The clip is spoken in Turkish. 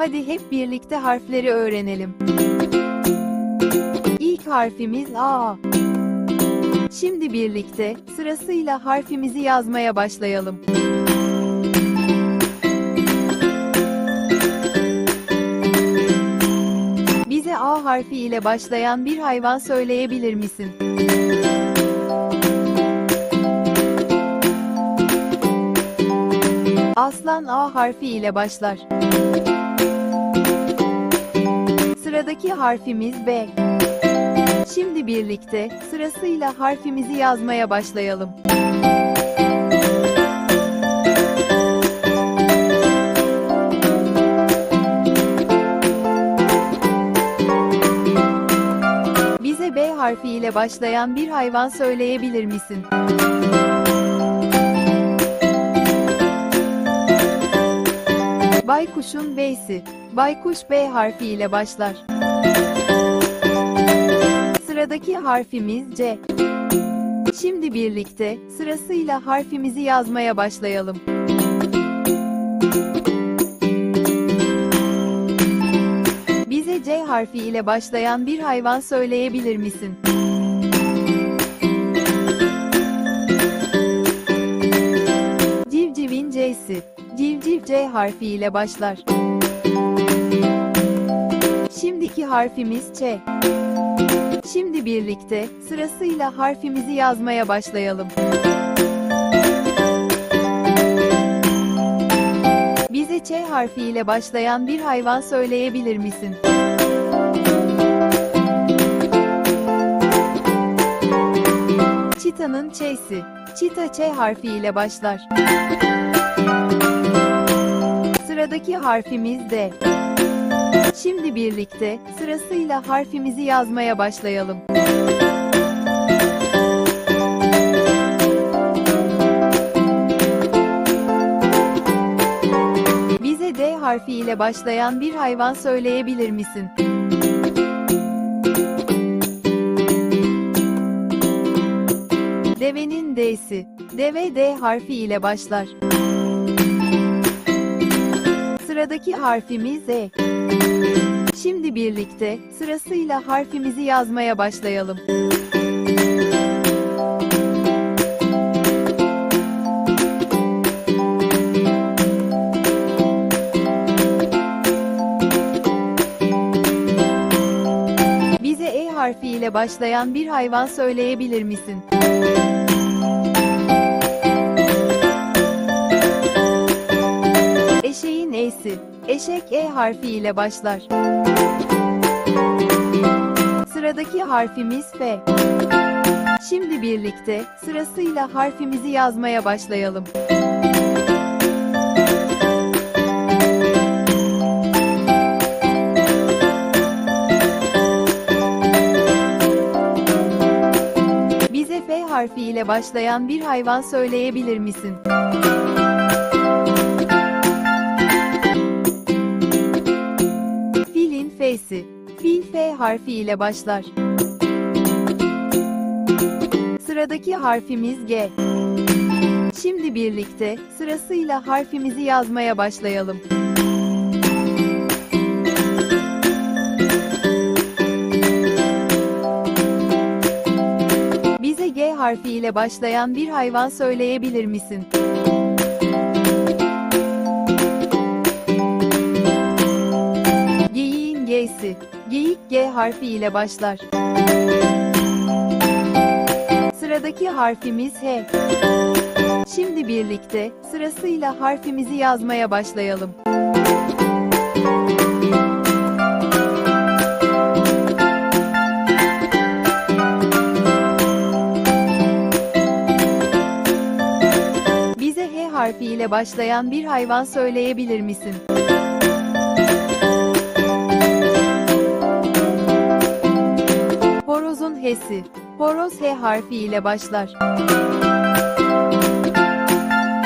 Hadi hep birlikte harfleri öğrenelim. İlk harfimiz A. Şimdi birlikte sırasıyla harfimizi yazmaya başlayalım. Bize A harfi ile başlayan bir hayvan söyleyebilir misin? Aslan A harfi ile başlar. Sıradaki harfimiz B. Şimdi birlikte sırasıyla harfimizi yazmaya başlayalım. Bize B harfi ile başlayan bir hayvan söyleyebilir misin? Baykuşun B'si. Baykuş B harfi ile başlar. Sıradaki harfimiz C. Şimdi birlikte sırasıyla harfimizi yazmaya başlayalım. Bize C harfi ile başlayan bir hayvan söyleyebilir misin? Civcivin C'si. Civciv C harfi ile başlar. Şimdiki harfimiz Ç. Şimdi birlikte sırasıyla harfimizi yazmaya başlayalım. Bize Ç harfi ile başlayan bir hayvan söyleyebilir misin? Çitanın Ç'si. Çita Ç harfi ile başlar. Sıradaki harfimiz D. Şimdi birlikte sırasıyla harfimizi yazmaya başlayalım. Bize D harfi ile başlayan bir hayvan söyleyebilir misin? Devenin D'si. Deve D harfi ile başlar. Sıradaki harfimiz E. Şimdi birlikte sırasıyla harfimizi yazmaya başlayalım. Bize E harfi ile başlayan bir hayvan söyleyebilir misin? Eşeğin E'si. Eşek E harfi ile başlar. Sıradaki harfimiz F. Şimdi birlikte sırasıyla harfimizi yazmaya başlayalım. Bize F harfi ile başlayan bir hayvan söyleyebilir misin? F'si. Fil F harfi ile başlar. Sıradaki harfimiz G. Şimdi birlikte sırasıyla harfimizi yazmaya başlayalım. Bize G harfi ile başlayan bir hayvan söyleyebilir misin? Harfi ile başlar. Sıradaki harfimiz H. Şimdi birlikte sırasıyla harfimizi yazmaya başlayalım. Bize H harfi ile başlayan bir hayvan söyleyebilir misin? H'si. Horoz H harfi ile başlar.